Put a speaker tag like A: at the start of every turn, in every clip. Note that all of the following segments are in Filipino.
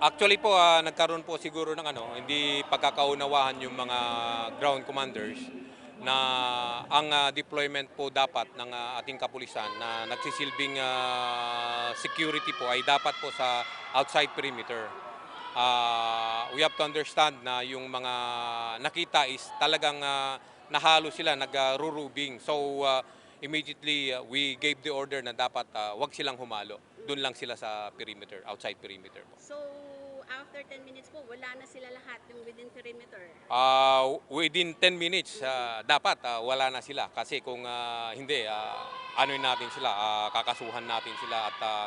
A: Actually po, ah, nagkaroon po siguro ng ano, hindi pagkakaunawahan yung mga ground commanders na ang ah, deployment po dapat ng ah, ating kapulisan na nagsisilbing ah, security po ay dapat po sa outside perimeter. Ah, we have to understand na yung mga nakita is talagang ah, nahalo sila, nag-rurubing. So ah, immediately ah, we gave the order na dapat ah, wag silang humalo. Doon lang sila sa perimeter, outside perimeter po.
B: So, after 10 minutes po, wala na sila lahat yung within perimeter.
A: Uh, within 10 minutes, ah, dapat ah, wala na sila. Kasi kung ah, hindi, uh, ano natin sila, ah, kakasuhan natin sila at ah,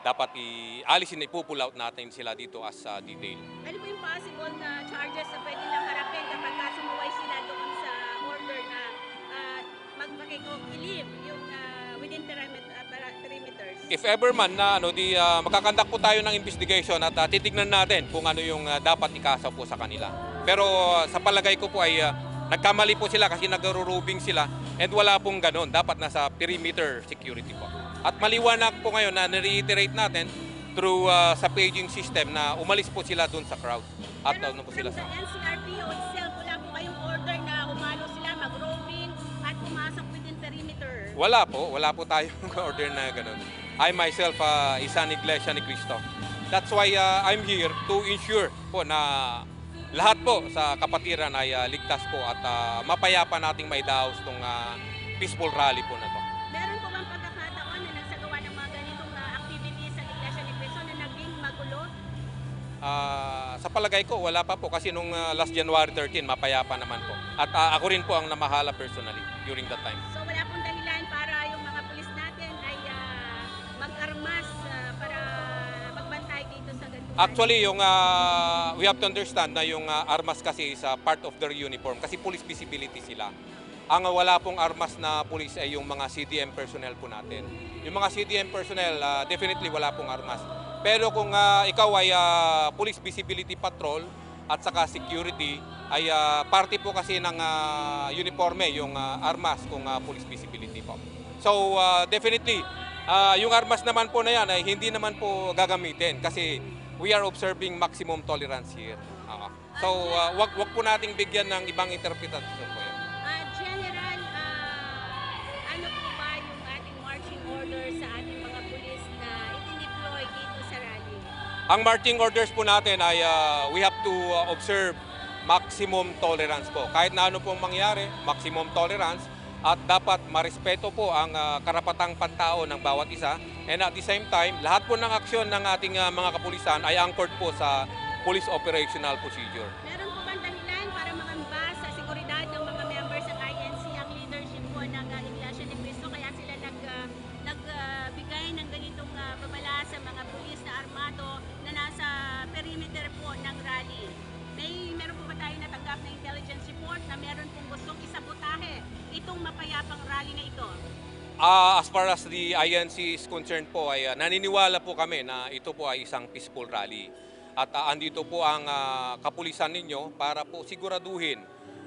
A: dapat i-alisin, ipupull out natin sila dito as ah, detail.
B: Ano po yung possible na charges na pwede lang harapin kapag ka sumuway sila doon sa order na uh, magpakikilive yung ah, within perimeter, ah, perimeters?
A: If ever man na ano, di ah, magkakandak po tayo ng investigation at ah, titignan natin kung ano yung ah, dapat ikasa po sa kanila. Pero ah, sa palagay ko po ay ah, nagkamali po sila kasi nagro-roving sila and wala pong ganun. Dapat nasa perimeter security po. At maliwanag po ngayon na reiterate natin through ah, sa paging system na umalis po sila doon sa crowd. At
B: Pero
A: ano po sila sa...
B: the NCRPO itself, wala po kayong order na umalo sila, mag-roaming at pumasok within perimeter.
A: Wala po, wala po tayong order na ganun. I myself uh, isang iglesia ni Cristo. That's why uh, I'm here to ensure po na lahat po sa kapatiran ay uh, ligtas po at uh, mapayapa nating maidaos tong uh, peaceful rally po na to.
B: Meron po bang pagkakataon na nagsagawa ng mga ganitong ah, activities sa Iglesia ni Cristo na naging magulo?
A: Ah, sa palagay ko, wala pa po kasi nung uh, last January 13, mapayapa naman po. At uh, ako rin po ang namahala personally during that time.
B: So
A: Actually, yung ah, we have to understand na yung ah, armas kasi is ah, part of their uniform kasi police visibility sila. Ang wala pong armas na police ay yung mga CDM personnel po natin. Yung mga CDM personnel, ah, definitely wala pong armas. Pero kung ah, ikaw ay ah, police visibility patrol at saka security, ay ah, parte po kasi ng ah, uniforme yung ah, armas kung ah, police visibility po. So ah, definitely, ah, yung armas naman po na yan ay hindi naman po gagamitin kasi we are observing maximum tolerance here. Ah, so ah, wag wag po nating bigyan ng ibang interpretasyon po yan.
B: Ah, General, ah, ano po ba yung ating marching order sa ating mga pulis na itindeploy dito sa rally?
A: Ang marching orders po natin ay ah, we have to ah, observe maximum tolerance po. Kahit na ano pong mangyari, maximum tolerance at dapat marespeto po ang ah, karapatang pantao ng bawat isa. And at the same time, lahat po ng aksyon ng ating ah, mga kapulisan ay anchored po sa police operational procedure.
B: Meron po bang dahilan para mangamba sa seguridad ng mga members ng INC ang leadership po ng uh, Iglesia ni Cristo kaya sila nag, uh, nagbigay ng ganitong uh, babala sa mga pulis na armado na nasa perimeter po ng rally? May meron po ba tayo natanggap na intelligence report na meron pong gustong isabotahe itong mapayapang rally na ito?
A: Ah, as far as the INC is concerned po, ay ah, naniniwala po kami na ito po ay isang peaceful rally. At ah, andito po ang ah, kapulisan ninyo para po siguraduhin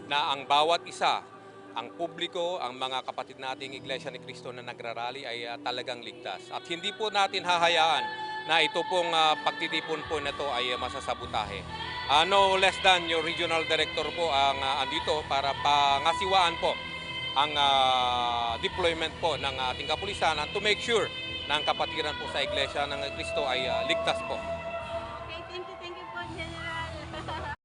A: na ang bawat isa, ang publiko, ang mga kapatid nating Iglesia ni Cristo na nagrarally ay ah, talagang ligtas. At hindi po natin hahayaan na ito pong ah, pagtitipon po na ay ah, masasabutahe. Ah, no less than your regional director po ang ah, andito para pangasiwaan po ang ah, deployment po ng ating kapulisan to make sure na ang kapatiran po sa Iglesia ng Kristo ay ah, ligtas po.